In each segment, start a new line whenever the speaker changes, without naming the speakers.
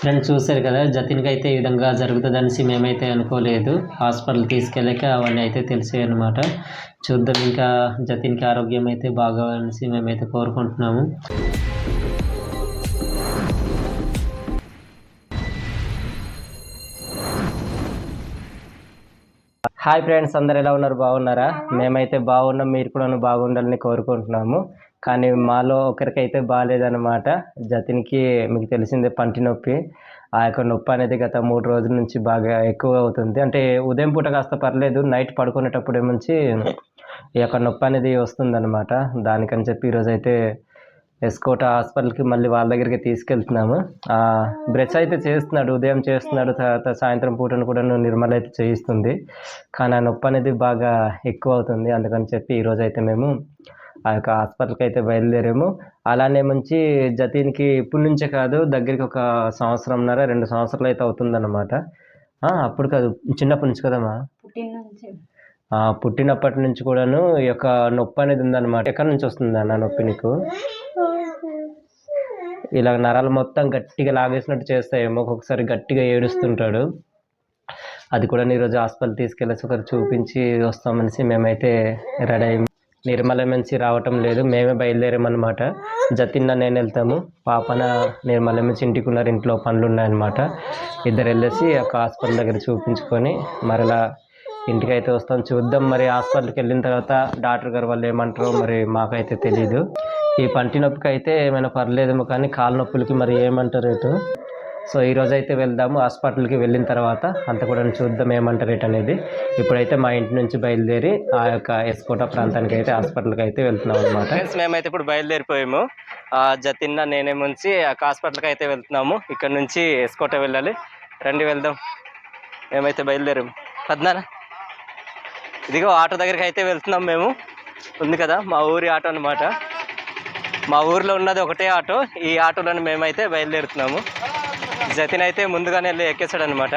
Friends చూశారు కదా జతిన్కి అయితే ఈ విధంగా జరుగుతుందనేసి మేమైతే అనుకోలేదు. హాస్పిటల్ తీసుకెళ్ళాక అవన్నీ అయితే తెలిసాయి అనమాట చూద్దాం ఇంకా జతిన్కి ఆరోగ్యం అయితే బాగోవాలనేసి మేమైతే కోరుకుంటున్నాము. హాయ్ ఫ్రెండ్స్ అందరు ఎలా ఉన్నారు? బాగున్నారా? మేమైతే బాగున్నాం మీరు కూడా బాగుండాలని కోరుకుంటున్నాము. కానీ మాలో ఒకరికైతే బాగాలేదన్నమాట జతిన్కి మీకు తెలిసిందే పంటి నొప్పి. ఆ యొక్క నొప్పి అనేది గత మూడు రోజుల నుంచి బాగా ఎక్కువ అవుతుంది. అంటే ఉదయం పూట కాస్త పర్లేదు నైట్ పడుకునేటప్పుడు నుంచి ఈ యొక్క నొప్పి అనేది వస్తుందన్నమాట. దానికని చెప్పి ఈరోజు అయితే ఎస్కోట హాస్పిటల్కి మళ్ళీ వాళ్ళ దగ్గరికి తీసుకెళ్తున్నాము. బ్రష్ అయితే చేస్తున్నాడు ఉదయం చేస్తున్నాడు తర్వాత సాయంత్రం పూటను కూడా నిర్మల అయితే చేయిస్తుంది. కానీ ఆ నొప్పి అనేది బాగా ఎక్కువ అవుతుంది. అందుకని చెప్పి ఈరోజు అయితే మేము ఆ యొక్క హాస్పిటల్కి అయితే బయలుదేరాము. అలానే మంచి జతీన్కి ఇప్పటి నుంచే కాదు దగ్గరికి ఒక సంవత్సరంన్నర రెండు సంవత్సరాలు అయితే అవుతుందన్నమాట అప్పుడు కాదు చిన్నప్పటి నుంచి కదమ్మా? పుట్టినప్పటి నుంచి కూడాను ఈ యొక్క నొప్పి అనేది ఉందన్నమాట. ఎక్కడి నుంచి వస్తుంది అన్న నొప్పి నీకు? ఇలా నరాలు మొత్తం గట్టిగా లాగేసినట్టు చేస్తాయేమో ఒక్కొక్కసారి గట్టిగా ఏడుస్తుంటాడు. అది కూడా ఈరోజు హాస్పిటల్ తీసుకెళ్ళేసి ఒకరు చూపించి వస్తామనేసి మేమైతే రెడీ అయ్యి. నిర్మల నుంచి రావటం లేదు. మేమే బయలుదేరామన్నమాట. జతిన్న నేను వెళ్తాము. పాపన నిర్మల నుంచి ఇంటికి ఉన్నారు ఇంట్లో పనులు ఉన్నాయన్నమాట ఇద్దరు వెళ్ళేసి ఒక హాస్పిటల్ దగ్గర చూపించుకొని మరలా ఇంటికి అయితే వస్తాం. చూద్దాం మరి హాస్పిటల్కి వెళ్ళిన తర్వాత డాక్టర్ గారు వాళ్ళు ఏమంటారో మరి మాకైతే తెలియదు ఈ పంటి నొప్పికి అయితే ఏమైనా పర్లేదేమో కానీ కాళ్ళ నొప్పులకి మరి ఏమంటారు రేటు? సో ఈ అయితే వెళ్దాము. హాస్పిటల్కి వెళ్ళిన తర్వాత అంత కూడా చూద్దాం ఏమంట రేట్ అనేది. ఇప్పుడైతే మా ఇంటి నుంచి బయలుదేరి ఆ యొక్క ఎస్కోట ప్రాంతానికి అయితే హాస్పిటల్కి అయితే వెళ్తున్నాం అనమాట మేమైతే ఇప్పుడు బయలుదేరిపోయాము. జతిన్న నేనే ముంచి హాస్పిటల్కి అయితే వెళ్తున్నాము. ఇక్కడ నుంచి ఎస్కోట వెళ్ళాలి. రండి వెళ్దాం. మేమైతే బయలుదేరాము పద్నానా ఇదిగో ఆటో దగ్గరికి అయితే వెళ్తున్నాం మేము. ఉంది కదా మా ఊరి ఆటో అన్నమాట. మా ఊర్లో ఉన్నది ఒకటే ఆటో. ఈ ఆటోలను మేమైతే బయలుదేరుతున్నాము. జతిన్ అయితే ముందుగానే వెళ్ళి ఎక్కేసాడు అనమాట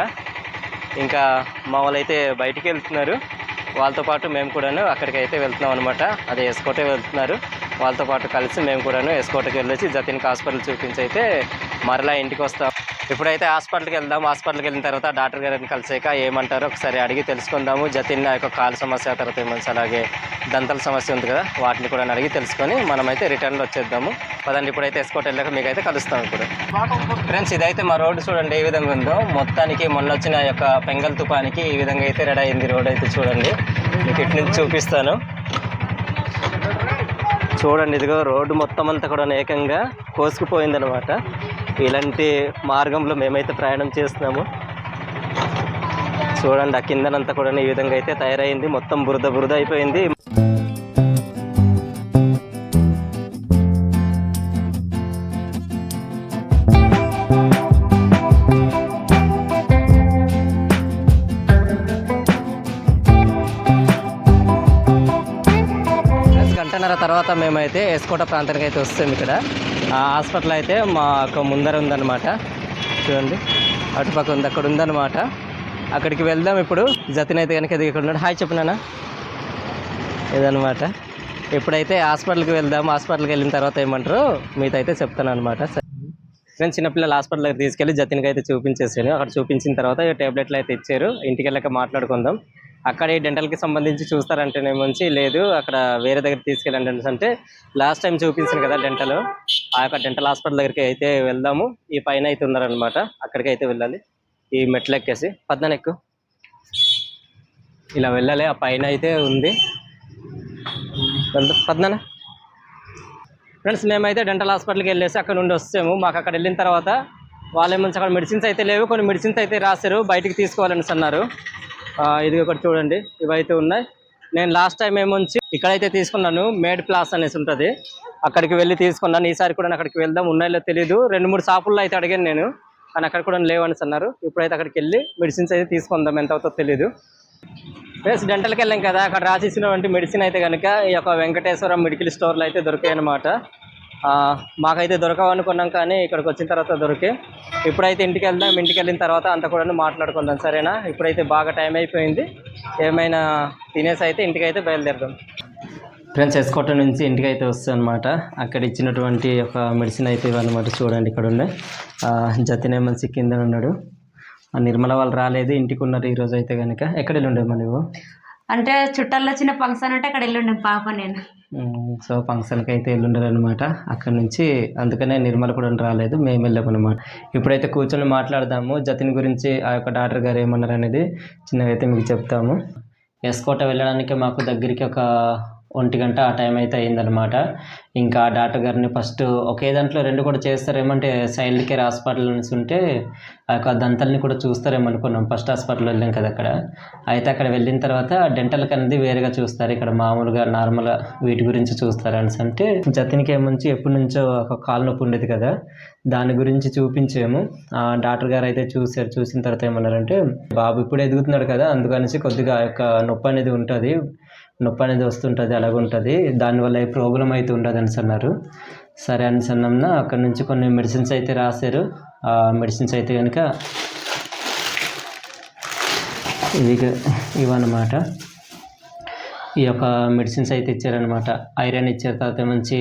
ఇంకా మా వాళ్ళైతే అయితే బయటికి వెళ్తున్నారు. వాళ్ళతో పాటు మేము కూడాను అక్కడికి అయితే వెళ్తున్నాం అనమాట అదే ఎస్కోటే వెళ్తున్నారు. వాళ్ళతో పాటు కలిసి మేము కూడాను ఎస్కోటకి వెళ్ళేసి జతిన్కి హాస్పిటల్ చూపించి అయితే మరలా ఇంటికి వస్తాం. ఇప్పుడైతే హాస్పిటల్కి వెళ్దాం. హాస్పిటల్కి వెళ్ళిన తర్వాత డాక్టర్ గారిని కలిసాక ఏమంటారో ఒకసారి అడిగి తెలుసుకుందాము. జతిన్ యొక్క కాలు సమస్య తర్వాత ఏమన్నా అలాగే దంతల సమస్య ఉంది కదా వాటిని కూడా అడిగి తెలుసుకొని మనమైతే రిటర్న్లో వచ్చేద్దాము. పదండి ఇప్పుడైతే ఎస్కోట్ వెళ్ళాక మీకు అయితే కలుస్తాం ఇప్పుడు. ఫ్రెండ్స్ ఇదైతే మా రోడ్డు చూడండి ఏ విధంగా ఉందో. మొత్తానికి మొన్న వచ్చిన యొక్క పెంగల్ తుపానికి ఈ విధంగా అయితే రెడీ అయింది రోడ్ అయితే చూడండి. మీకు ఇటు నుంచి చూపిస్తాను. చూడండి ఇదిగో రోడ్డు మొత్తం అంతా కూడా ఏకంగా కోసుకుపోయిందనమాట ఇలాంటి మార్గంలో మేమైతే ప్రయాణం చేస్తున్నాము. చూడండి ఆ కిందనంతా కూడా ఈ విధంగా అయితే తయారైంది. మొత్తం బురద బురద అయిపోయింది. ఫ్రెండ్స్ తర్వాత మేమైతే ఎస్కోట ప్రాంతానికి అయితే వస్తాం ఇక్కడ. ఆ హాస్పిటల్ అయితే మా ముందర ఉందన్నమాట. చూడండి. అటుపక్క ఉంది అక్కడ ఉందన్నమాట. అక్కడికి వెళ్దాం ఇప్పుడు. జతిన్ అయితే కనుక ఇది ఇక్కడ ఉన్నాడు. హాయ్ చెప్పినానా ఇదనమాట ఇప్పుడైతే హాస్పిటల్కి వెళ్దాం. హాస్పిటల్కి వెళ్ళిన తర్వాత ఏమంటారు మీతో అయితే చెప్తాను అనమాట నేను చిన్నపిల్లలు హాస్పిటల్ తీసుకెళ్ళి జతిన్కి అయితే చూపించేసాను అక్కడ చూపించిన తర్వాత టాబ్లెట్లు అయితే ఇచ్చారు. ఇంటికి వెళ్ళాక మాట్లాడుకుందాం. అక్కడ ఈ డెంటల్కి సంబంధించి చూస్తారంటేనేమోంచి లేదు అక్కడ వేరే దగ్గర తీసుకెళ్ళండి అంటే లాస్ట్ టైం చూపించాను కదా డెంటల్ ఆ యొక్క డెంటల్ హాస్పిటల్ దగ్గరికి అయితే వెళ్దాము. ఈ పైన అయితే ఉన్నారనమాట అక్కడికి అయితే వెళ్ళాలి. ఈ మెట్లు ఎక్కేసి. పద్నాలుగు ఇలా వెళ్ళాలి. ఆ పైన అయితే ఉంది. వెళ్దాం. పద్నానా ఫ్రెండ్స్ మేమైతే డెంటల్ హాస్పిటల్కి వెళ్ళేసి అక్కడ నుండి వస్తాము. మాకు అక్కడ వెళ్ళిన తర్వాత వాళ్ళేమో అక్కడ మెడిసిన్స్ అయితే లేవు. కొన్ని మెడిసిన్స్ అయితే రాశారు. బయటికి తీసుకోవాలని అన్నారు. ఇది ఒకటి చూడండి. ఇవైతే ఉన్నాయి. నేను లాస్ట్ టైం ఏమొచ్చి ఇక్కడైతే తీసుకున్నాను. మేడ్ ప్లాస్ అనేసి ఉంటుంది. అక్కడికి వెళ్ళి తీసుకున్నాను. ఈసారి కూడా అక్కడికి వెళ్దాం. ఉన్నాయో తెలియదు రెండు మూడు షాపుల్లో అయితే అడిగాను నేను. కానీ అక్కడ కూడా లేవు అన్నారు. ఇప్పుడైతే అక్కడికి వెళ్ళి మెడిసిన్స్ అయితే తీసుకుందాం. ఎంత అవుతుందో తెలియదు ప్లస్ డెంటల్కి వెళ్ళాం కదా. అక్కడ రాసిచ్చినటువంటి మెడిసిన్ అయితే కనుక ఈ యొక్క వెంకటేశ్వరం మెడికల్ స్టోర్లో అయితే దొరికాయి అనమాట మాకైతే దొరకవనుకున్నాం కానీ ఇక్కడికి వచ్చిన తర్వాత దొరికే. ఇప్పుడైతే ఇంటికి వెళ్దాం ఇంటికి వెళ్ళిన తర్వాత అంత కూడా మాట్లాడుకుందాం సరేనా? ఇప్పుడైతే బాగా టైం అయిపోయింది. ఏమైనా తినేసి అయితే ఇంటికి అయితే బయలుదేరదాం. ఫ్రెండ్స్ ఎస్కోట నుంచి ఇంటికి అయితే వస్తుంది అనమాట అక్కడ ఇచ్చినటువంటి ఒక మెడిసిన్ అయితే ఇవ్వనమాట చూడండి ఇక్కడ ఉండే. ఆ, జతిన్ ఉన్నాడు. ఆ నిర్మల వాళ్ళు రాలేదు ఇంటికి ఉన్నారు ఈరోజు అయితే కనుక ఎక్కడ వెళ్ళి ఉండేమా నువ్వు?
అంటే చుట్టాల్లో చిన్న ఫంక్షన్ అంటే అక్కడ వెళ్ళుండే పాప నేను.
సో ఫంక్షన్కి అయితే వెళ్ళుండారు అనమాట అక్కడ నుంచి అందుకనే నిర్మల కూడా రాలేదు మేము వెళ్ళాము అనమాట ఇప్పుడైతే కూర్చొని మాట్లాడదాము జతిన్ గురించి ఆ యొక్క డాక్టర్ గారు ఏమన్నారు అనేది చిన్నగా అయితే మీకు చెప్తాము. ఎస్కోట వెళ్ళడానికి మాకు దగ్గరికి ఒక ఒంటి గంట ఆ టైం అయితే అయిందనమాట ఇంకా డాక్టర్ గారిని ఫస్ట్ ఒకే దాంట్లో రెండు కూడా చేస్తారేమంటే చైల్డ్ కేర్ హాస్పిటల్ నుంచి ఉంటే ఆ యొక్క దంతల్ని కూడా చూస్తారేమో అనుకున్నాం ఫస్ట్ హాస్పిటల్ వెళ్ళాం కదా అక్కడ. అయితే అక్కడ వెళ్ళిన తర్వాత డెంటల్ అనేది వేరేగా చూస్తారు. ఇక్కడ మామూలుగా నార్మల్ వీటి గురించి చూస్తారు అనేసి అంటే జతినికి ఏముంచి ఎప్పటి నుంచో ఒక కాలు నొప్పి ఉండేది కదా. దాని గురించి చూపించాము. ఆ డాక్టర్ గారు అయితే చూశారు. చూసిన తర్వాత ఏమన్నారంటే బాబు ఇప్పుడు ఎదుగుతున్నాడు కదా. అందుకనేసి కొద్దిగా ఆ యొక్క నొప్పి అనేది ఉంటుంది. నొప్పి అనేది వస్తుంటుంది అలాగ ఉంటుంది దానివల్ల ఏ ప్రాబ్లం అయితే ఉండదు అనేసి అన్నారు. సరే అని అన్నాంన అక్కడ నుంచి కొన్ని మెడిసిన్స్ అయితే రాశారు. ఆ మెడిసిన్స్ అయితే కనుక ఇవి ఇవన్నమాట. ఈ యొక్క మెడిసిన్స్ అయితే ఇచ్చారనమాట ఐరన్ ఇచ్చారు తర్వాత మంచి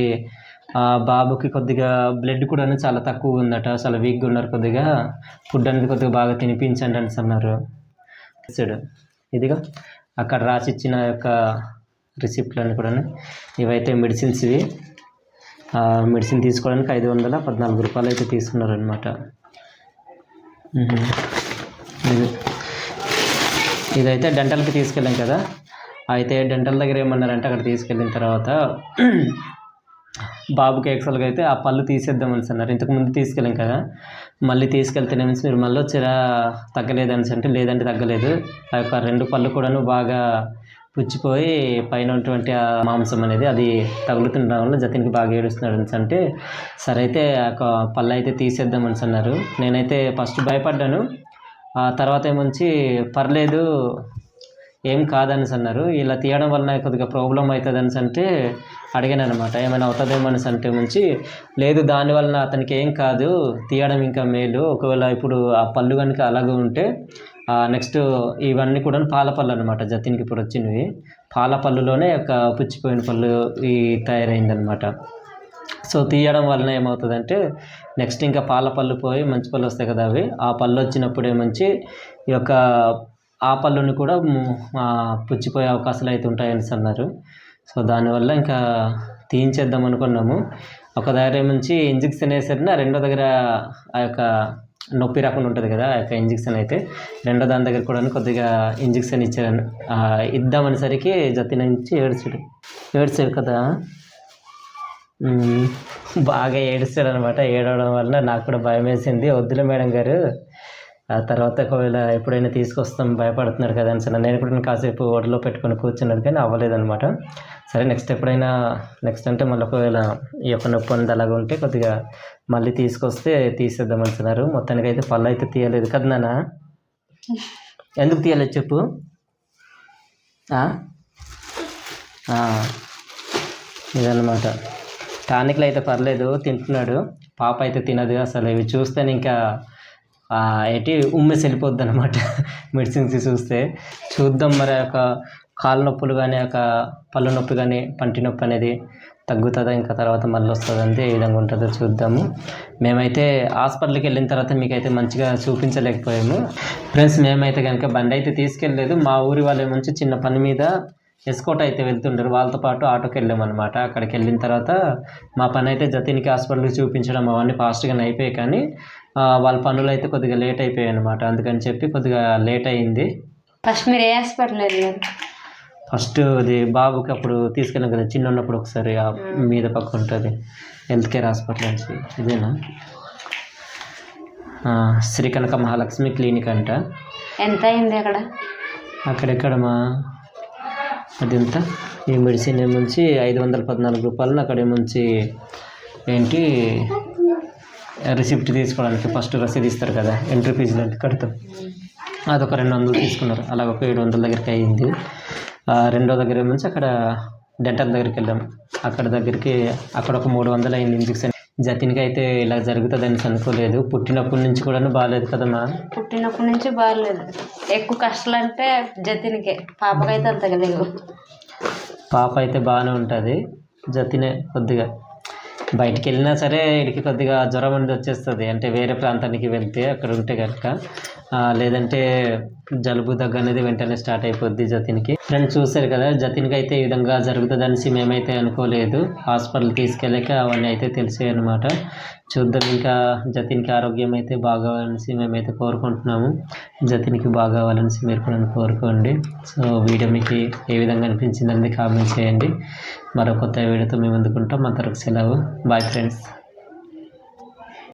ఆ బాబుకి కొద్దిగా బ్లడ్ కూడా చాలా తక్కువ ఉందట. చాలా వీక్గా ఉన్నారు కొద్దిగా. ఫుడ్ అనేది కొద్దిగా బాగా తినిపించండి అని అన్నారు. ఇదిగా. అక్కడ రాసి ఇచ్చిన యొక్క రిసిప్ట్లన్నీ కూడా ఇవైతే మెడిసిన్స్ ఇవి. మెడిసిన్ తీసుకోవడానికి ఐదు వందల పద్నాలుగు రూపాయలు అయితే తీసుకున్నారు అనమాట ఇది. ఇదైతే డెంటల్కి తీసుకెళ్ళాం కదా. అయితే డెంటల్ దగ్గర ఏమన్నారంటే అక్కడ తీసుకెళ్ళిన తర్వాత బాబుకి యాక్చువల్గా అయితే ఆ పళ్ళు తీసేద్దామని అన్నారు. ఇంతకుముందు తీసుకెళ్ళాం కదా. మళ్ళీ తీసుకెళ్తేనే మీరు మళ్ళీ వచ్చిరా తగ్గలేదని అంటే లేదంటే తగ్గలేదు. ఆ యొక్క రెండు పళ్ళు కూడాను బాగా పుచ్చిపోయి పైన ఉన్నటువంటి ఆ మాంసం అనేది అది తగులుతుండడం వల్ల జతిన్కి బాగా ఏడుస్తున్నాడు అని అంటే సరే అయితే ఆ యొక్క పళ్ళు అయితే తీసేద్దామని అన్నారు. నేనైతే ఫస్ట్ భయపడ్డాను. ఆ తర్వాత ఏమొచ్చి పర్లేదు ఏం కాదనేసి అన్నారు. ఇలా తీయడం వలన కొద్దిగా ప్రాబ్లం అవుతుంది అనేసి అంటే అడిగాను అనమాట ఏమైనా అవుతుందేమో అనేసి అంటే ముంచి లేదు దాని వలన అతనికి ఏం కాదు. తీయడం ఇంకా మేలు. ఒకవేళ ఇప్పుడు ఆ పళ్ళు కనుక అలాగే ఉంటే నెక్స్ట్ ఇవన్నీ కూడా పాల పళ్ళు అనమాట జతిన్కి ఇప్పుడు వచ్చినవి. పాల పళ్ళులోనే ఒక పుచ్చిపోయిన పళ్ళు ఈ తయారైందనమాట సో తీయడం వలన ఏమవుతుందంటే నెక్స్ట్ ఇంకా పాల పళ్ళు పోయి మంచి పళ్ళు వస్తాయి కదా అవి. ఆ పళ్ళు వచ్చినప్పుడు ఏమంచి ఈ యొక్క ఆ పళ్ళుని కూడా పుచ్చిపోయే అవకాశాలు అయితే ఉంటాయని అన్నారు. సో దానివల్ల ఇంకా తీయించేద్దాం అనుకున్నాము. ఒక దగ్గర నుంచి ఇంజెక్షన్ వేసారిన రెండో దగ్గర ఆ యొక్క నొప్పి రాకుండా ఉంటుంది కదా ఆ యొక్క ఇంజెక్షన్ అయితే. రెండో దాని దగ్గర కూడా కొద్దిగా ఇంజెక్షన్ ఇచ్చారు ఇద్దామనేసరికి జతి నుంచి ఏడ్చాడు. ఏడ్చాడు కదా. బాగా ఏడుస్తాడు అనమాట ఏడవడం వల్ల నాకు కూడా భయం వేసింది వద్దులే మేడం గారు. ఆ తర్వాత ఒకవేళ ఎప్పుడైనా తీసుకొస్తాం భయపడుతున్నాడు కదా అని నేను కూడా కాసేపు ఒడిలో పెట్టుకొని కూర్చున్నాడు కానీ అవ్వలేదనమాట సరే నెక్స్ట్ ఎప్పుడైనా నెక్స్ట్ అంటే మళ్ళీ ఒకవేళ ఈ యొక్క నొప్పి అనేది అలాగ ఉంటే కొద్దిగా మళ్ళీ తీసుకొస్తే తీసేద్దాం అంటున్నారు. మొత్తానికి అయితే పళ్ళు అయితే తీయలేదు కదా నాన్న? ఎందుకు తీయలేదు చెప్పు? ఇదన్నమాట. టానిక్లు అయితే పర్లేదు తింటున్నాడు. పాప అయితే తినదు అసలు. ఇవి చూస్తే ఇంకా ఏంటి ఉమ్మేసి వెళ్ళిపోద్ది అనమాట మెడిసిన్స్ చూస్తే చూద్దాం మరి ఒక కాలు నొప్పులు కానీ ఒక పళ్ళు నొప్పి కానీ పంటి నొప్పి అనేది తగ్గుతుందా ఇంకా తర్వాత మళ్ళీ వస్తుందంటే ఏ విధంగా ఉంటుందో చూద్దాము. మేమైతే హాస్పిటల్కి వెళ్ళిన తర్వాత మీకైతే మంచిగా చూపించలేకపోయాము. ఫ్రెండ్స్ మేమైతే కనుక బండి అయితే తీసుకెళ్ళలేదు. మా ఊరి వాళ్ళు ఏమంచి చిన్న పని మీద ఎస్కోట్ అయితే వెళ్తుంటారు వాళ్ళతో పాటు ఆటోకి వెళ్ళామన్నమాట. అక్కడికి వెళ్ళిన తర్వాత మా పని అయితే జతిన్కి హాస్పిటల్కి చూపించడం అవన్నీ ఫాస్ట్గానే అయిపోయాయి కానీ వాళ్ళ పనులు అయితే కొద్దిగా లేట్ అయిపోయాయి అనమాట అందుకని చెప్పి కొద్దిగా లేట్ అయింది.
ఫస్ట్ మీరు ఏ హాస్పిటల్ వెళ్ళారు?
ఫస్ట్ అది బాబుకి అప్పుడు తీసుకెళ్ళాం కదా చిన్న ఉన్నప్పుడు ఒకసారి మీద పక్క ఉంటుంది. హెల్త్ కేర్ హాస్పిటల్ నుంచి ఇదేనా? శ్రీ కనక మహాలక్ష్మి క్లినిక్ అంట.
ఎంత అయింది అక్కడ?
అక్కడెక్కడ అదంతా. అది ఎంత ఈ మెడిసిన్ ఏముంచి ఐదు వందల పద్నాలుగు రూపాయలు అక్కడ ఏముంచి ఏంటి రిసిప్ట్ తీసుకోవడానికి ఫస్ట్ రసీదు ఇస్తారు కదా ఎంట్రీ ఫీజులు అంటే కడతాం. అదొక రెండు వందలు తీసుకున్నారు. అలాగ ఒక ఏడు వందల దగ్గరికి అయ్యింది రెండో దగ్గర ఏముంచి అక్కడ డెంటల్ దగ్గరికి వెళ్ళాం. అక్కడ దగ్గరికి అక్కడ ఒక మూడు వందలు అయింది ఇంజక్షన్. జతిన్కి అయితే ఇలా జరుగుతుందని అనుకోలేదు పుట్టినప్పటి నుంచి కూడా బాగాలేదు కదమ్మా?
పుట్టినప్పటి నుంచి బాగాలేదు ఎక్కువ కష్టాలు అంటే జతిన్కే. పాపకైతే అంతగా లేవు.
పాప అయితే బాగానే ఉంటుంది. జతినే కొద్దిగా బయటికి వెళ్ళినా సరే ఇడికి కొద్దిగా జ్వరం అనేది వచ్చేస్తుంది. అంటే వేరే ప్రాంతానికి వెళ్తే అక్కడ ఉంటే కనుక లేదంటే జలుబు దగ్గు అనేది వెంటనే స్టార్ట్ అయిపోద్ది జతిన్కి. ఫ్రెండ్స్ చూశారు కదా జతిన్కి అయితే ఈ విధంగా జరుగుతుంది అనేసి మేమైతే అనుకోలేదు. హాస్పిటల్ తీసుకెళ్ళాక అవన్నీ అయితే తెలిసాయి అనమాట చూద్దాం ఇంకా జతిన్కి ఆరోగ్యం అయితే బాగోవాలనేసి మేమైతే కోరుకుంటున్నాము. జతిన్కి బాగోవాలనేసి మీరు కూడా కోరుకోండి. సో వీడియో మీకు ఏ విధంగా అనిపించింది అనేది కామెంట్ చేయండి. మరో కొత్త వీడియోతో మేము అందుకుంటాం మా తరకు సెలవు. Bye friends.